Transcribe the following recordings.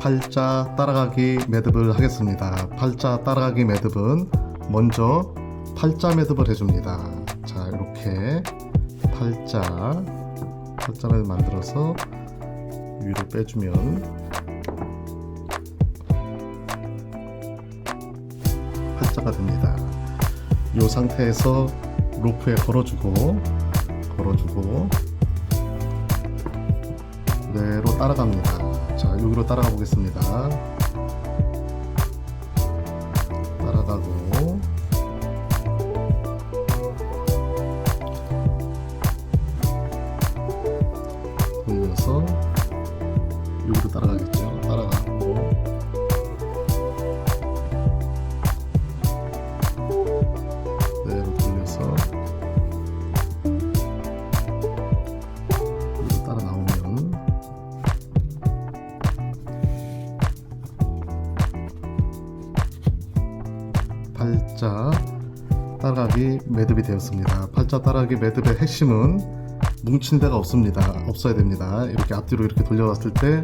팔자 따라가기 매듭을 하겠습니다. 팔자 따라가기 매듭은 먼저 팔자 매듭을 해줍니다. 자 이렇게 팔자 팔자를 만들어서 위로 빼주면 팔자가 됩니다. 이 상태에서 로프에 걸어주고 걸어주고 따라갑니다. 자 여기로 따라가 보겠습니다. 따라가고 돌려서 여기로 따라가겠죠. 팔자 따라가기 매듭이 되었습니다. 팔자 따라가기 매듭의 핵심은 뭉친 데가 없습니다. 없어야 됩니다. 이렇게 앞뒤로 이렇게 돌려왔을 때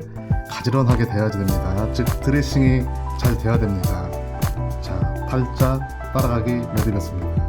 가지런하게 돼야지 됩니다. 즉 드레싱이 잘 돼야 됩니다. 자, 팔자 따라가기 매듭이었습니다.